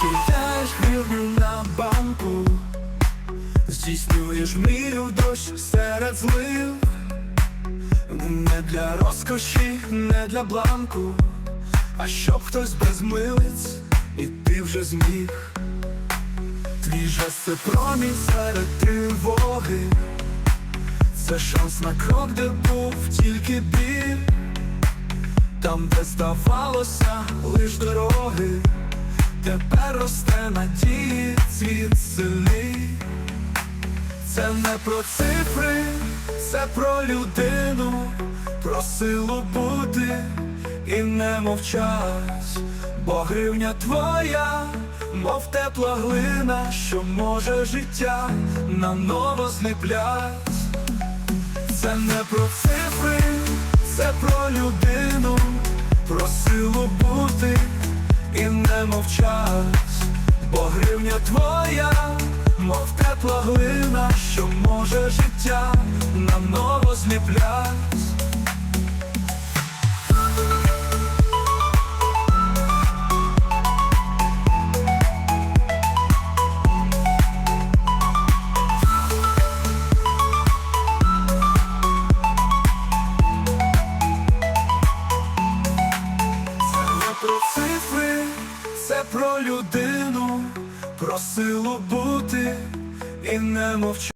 кидаєш гривню на банку, здійснюєш мрію дощ серед злив, не для розкоші, не для бланку, а щоб хтось без милиць, і ти вже зміг. Твій жест це промінь серед тривоги, це шанс на крок, де був тільки біль. Там, де здавалося лиш дороги, тепер росте надії цвіт сильний. Це не про цифри, це про людину, про силу бути і не мовчать, бо гривня твоя, мов тепла глина, що може життя наново зліплять. Це не про цифри, це про людину, про силу бути твоя, мов тепла глина, що може життя наново зліплять. Це не про цифри, це про людину, про силу бути і не мовчати.